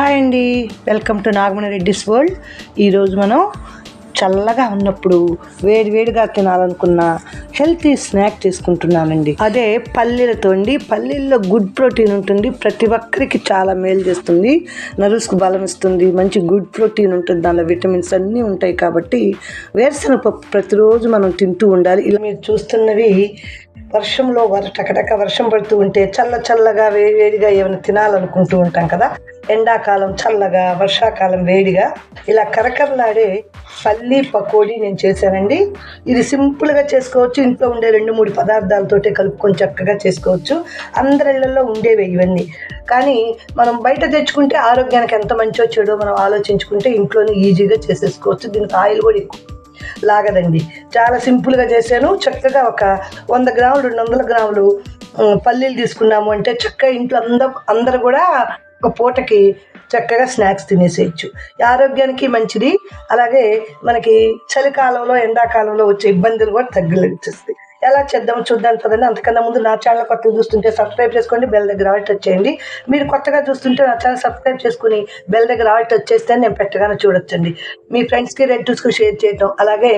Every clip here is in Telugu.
హాయ్ అండి. Welcome to Nagamani Reddy's world. ఈరోజు మనం చల్లగా ఉన్నప్పుడు వేడి వేడిగా తినాలనుకున్న హెల్తీ స్నాక్ తీసుకుంటున్నానండి. అదే పల్లీలతో అండి పల్లీల్లో గుడ్ ప్రోటీన్ ఉంటుంది. ప్రతి ఒక్కరికి చాలా మేలు చేస్తుంది. నరుసుకు బలం ఇస్తుంది. మంచి గుడ్ ప్రోటీన్ ఉంటుంది. దానిలో విటమిన్స్ అన్నీ ఉంటాయి కాబట్టి వేరుశనగ పప్పు ప్రతిరోజు మనం తింటూ ఉండాలి. ఇలా మీరు చూస్తున్నవి వర్షంలో వర టకటక వర్షం పడుతూ ఉంటే చల్ల చల్లగా వేడి వేడిగా ఏమైనా తినాలనుకుంటూ ఉంటాం కదా? ఎండాకాలం చల్లగా వర్షాకాలం వేడిగా ఇలా కరకరలాడే పల్లీ పకోడీ నేను చేశానండి. ఇది సింపుల్గా చేసుకోవచ్చు. ఇంట్లో ఉండే రెండు మూడు పదార్థాలతోటే కలుపుకొని చక్కగా చేసుకోవచ్చు. అందరిళ్ళలో ఉండేవి ఇవన్నీ. కానీ మనం బయట తెచ్చుకుంటే ఆరోగ్యానికి ఎంత మంచో చెడో మనం ఆలోచించుకుంటే ఇంట్లోనే ఈజీగా చేసేసుకోవచ్చు. దీనికి ఆయిల్ కూడా ఎక్కువ లాగదండి. చాలా సింపుల్గా చేశాను. చక్కగా ఒక వంద గ్రాములు రెండు వందల గ్రాములు పల్లీలు తీసుకున్నాము అంటే చక్కగా ఇంట్లో అందరూ అందరు కూడా ఒక పూటకి చక్కగా స్నాక్స్ తినేసేయచ్చు. ఆరోగ్యానికి మంచిది. అలాగే మనకి చలికాలంలో ఎండాకాలంలో వచ్చే ఇబ్బందులు కూడా తగ్గిస్తుంది ఎలా చేద్దాం చూద్దాం కదండి. అంతకన్నా ముందు నా ఛానల్ కొత్తగా చూస్తుంటే సబ్స్క్రైబ్ చేసుకోండి బెల్ దగ్గర ఆల్ట్ టచ్ చేయండి. మీరు కొత్తగా చూస్తుంటే నా ఛానల్ సబ్స్క్రైబ్ చేసుకుని బెల్ దగ్గర ఆల్ట్ టచ్ చేస్తే నేను పెట్టగానే చూడొచ్చండి. మీ ఫ్రెండ్స్కి రిలేటివ్స్కి షేర్ చేయటం అలాగే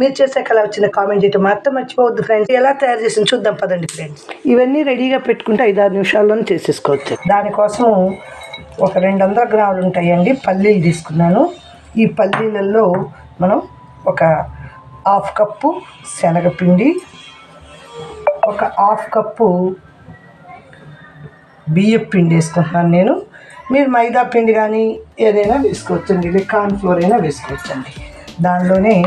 మీరు చేసే కళ వచ్చిన కామెంట్ చేయటం మాత్రం మర్చిపోవద్దు ఫ్రెండ్స్ ఎలా తయారు చేసి చూద్దాం పదండి ఫ్రెండ్స్ ఇవన్నీ రెడీగా పెట్టుకుంటే ఐదారు నిమిషాల్లోనే చేసేసుకోవచ్చు. దానికోసం ఒక రెండు వందల గ్రాములు ఉంటాయండి. పల్లీలు తీసుకున్నాను. ఈ పల్లీలలో మనం ఒక హాఫ్ కప్పు శనగపిండి ఒక హాఫ్ కప్పు బియ్యం పిండి వేసుకుంటున్నాను నేను. మీరు మైదా పిండి కానీ ఏదైనా వేసుకోవచ్చండి ఇది కార్న్ ఫ్లోర్ అయినా వేసుకోవచ్చండి. దానిలోనే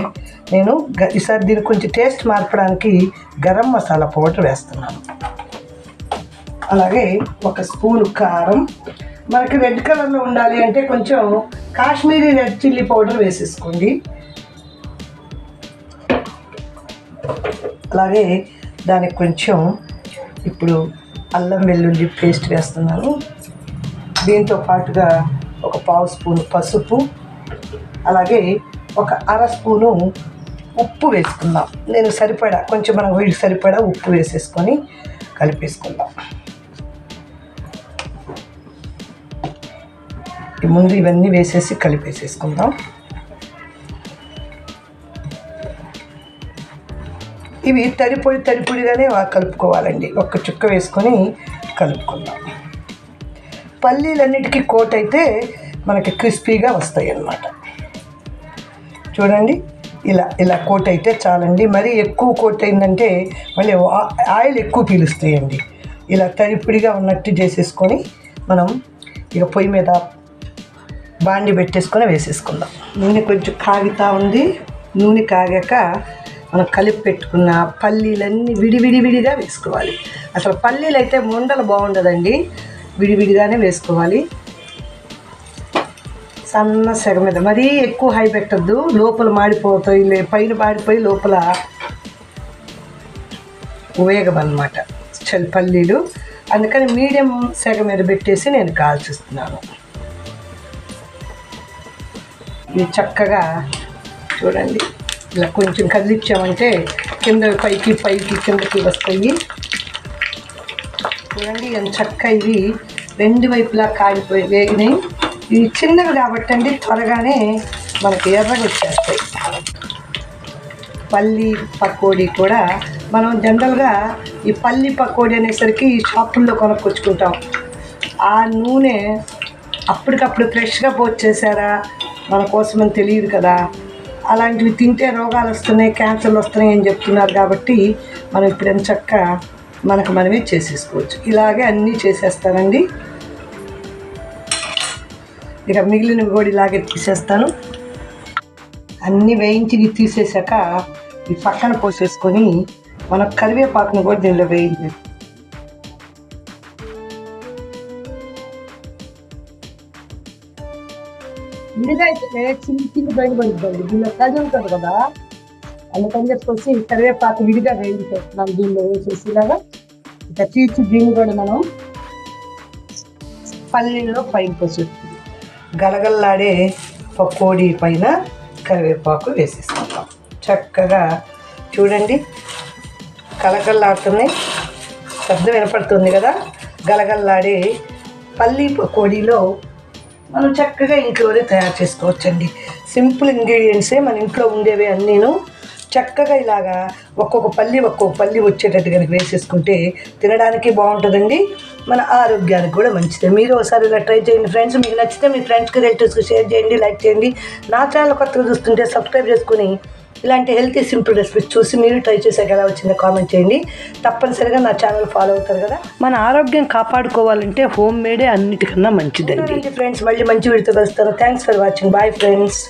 నేను గ- ఈసారి దీనికి కొంచెం టేస్ట్ మార్పడానికి గరం మసాలా పౌడర్ వేస్తున్నాను. అలాగే ఒక స్పూన్ కారం. మనకి రెడ్ కలర్లో ఉండాలి అంటే కొంచెం కాశ్మీరీ రెడ్ చిల్లీ పౌడర్ వేసేసుకోండి. అలాగే దానికి కొంచెం ఇప్పుడు అల్లం వెల్లుల్లి పేస్ట్ వేస్తున్నాను దీంతో పాటుగా ఒక పావు స్పూన్ పసుపు అలాగే ఒక అర స్పూను ఉప్పు వేసుకుందాం. నేను సరిపడా కొంచెం మనం వీడికి సరిపడా ఉప్పు వేసేసుకొని కలిపేసుకుందాం. ముందు ఇవన్నీ వేసేసి కలిపేసేసుకుందాం. ఇవి తడిపొడి తడిపొడిగానే కలుపుకోవాలండి. ఒక్క చుక్క వేసుకొని కలుపుకుందాం. పల్లీలన్నిటికీ కోట్ అయితే మనకి క్రిస్పీగా వస్తాయి అన్నమాట చూడండి ఇలా ఇలా కోట్ అయితే చాలండి. మరీ ఎక్కువ కోట్ అయిందంటే మళ్ళీ ఆయిల్ ఎక్కువ పీలుస్తాయండి. ఇలా తడిపిడిగా ఉన్నట్టు చేసేసుకొని మనం ఇక పొయ్యి మీద బాండి పెట్టేసుకొని వేసేసుకుందాం. నూనె కొంచెం కాగితా ఉంది. నూనె కాగాక మనం కలిపి పెట్టుకున్న పల్లీలన్నీ విడివిడివిడిగా వేసుకోవాలి. అసలు పల్లీలు అయితే ముండలు బాగుండదండి. విడివిడిగానే వేసుకోవాలి. సన్న సెగ మీద మరీ ఎక్కువ హై పెట్టద్దు. లోపల మాడిపోతాయి లే పైన మాడిపోయి లోపల వేగమన్నమాట చల్ పల్లీలు. అందుకని మీడియం సెగ మీద పెట్టేసి నేను కాల్చిస్తున్నాను. ఇవి చక్కగా చూడండి. ఇలా కొంచెం కదిలిచ్చామంటే కింద పైకి పైకి కిందకి వస్తాయి. చూడండి ఎంత చక్క ఇవి రెండు వైపులా కాలిపోయి వేగినాయి. ఇవి చిన్నవి కాబట్టి అండి త్వరగానే మనకి ఎర్రగా వచ్చేస్తాయి. పల్లి పకోడీ కూడా మనం జనరల్గా ఈ పల్లి పకోడీ అనేసరికి ఈ షాపుల్లో కొనుక్కొచ్చుకుంటాం. ఆ నూనె అప్పటికప్పుడు ఫ్రెష్గా పోచ్చేసారా మన కోసమని తెలియదు కదా. అలాంటివి తింటే రోగాలు వస్తున్నాయి క్యాన్సర్లు వస్తున్నాయి అని చెప్తున్నారు కాబట్టి మనం ఇప్పుడు ఎంత చక్క మనకు మనమే చేసేసుకోవచ్చు. ఇలాగే అన్నీ చేసేస్తానండి. ఇక మిగిలినవి కూడా ఇలాగే తీసేస్తాను. అన్నీ వేయించి తీసేసాక ఈ పక్కన పోసేసుకొని మనకు కరివేపాకును కూడా దీనిలో వేయించేస్తాం విడిగా అయితే చిన్ని చిన్ని బయట పడుతుంది దీనిలో కది ఉంటుంది కదా అందుకని చెప్పేసి కరివేపాకు విడిగా వేయించేస్తున్నాం దీనిలో వేసేసి ఇలాగా. ఇక తీర్చి దీన్ని కూడా మనం పల్లీలో పైకి పోసేస్తుంది గలగల్లాడే పకోడీ పైన కరివేపాకు వేసేసుకుంటాం. చక్కగా చూడండి కలకల్లాడుతున్నాయి. శబ్దం వినపడుతుంది కదా? గలగల్లాడే పల్లి పకోడీలో మనం చక్కగా ఇంట్లోనే తయారు చేసుకోవచ్చండి. సింపుల్ ఇంగ్రీడియంట్సే మన ఇంట్లో ఉండేవి అన్నీను. చక్కగా ఇలాగా ఒక్కొక్క పల్లి ఒక్కొక్క పల్లి వచ్చేటట్టు కనుక వేసేసుకుంటే తినడానికి బాగుంటుందండి. మన ఆరోగ్యానికి కూడా మంచిది. మీరు ఒకసారి ఇలా ట్రై చేయండి ఫ్రెండ్స్. మీకు నచ్చితే మీ ఫ్రెండ్స్కి రిలేటివ్స్కి షేర్ చేయండి లైక్ చేయండి. నా ఛానల్ కొత్తగా చూస్తుంటే సబ్స్క్రైబ్ చేసుకుని ఇలాంటి హెల్తీ సింపుల్ రెసిపీస్ చూసి మీరు ట్రై చేసాక ఎలా వచ్చిందో కామెంట్ చేయండి. తప్పనిసరిగా నా ఛానల్ ఫాలో అవుతారు కదా? మన ఆరోగ్యం కాపాడుకోవాలంటే హోమ్ మేడే అన్నిటికన్నా మంచిదండి. ఫ్రెండ్స్ మళ్ళీ మంచి వీడితో కలుస్తాను. Thanks for watching bye friends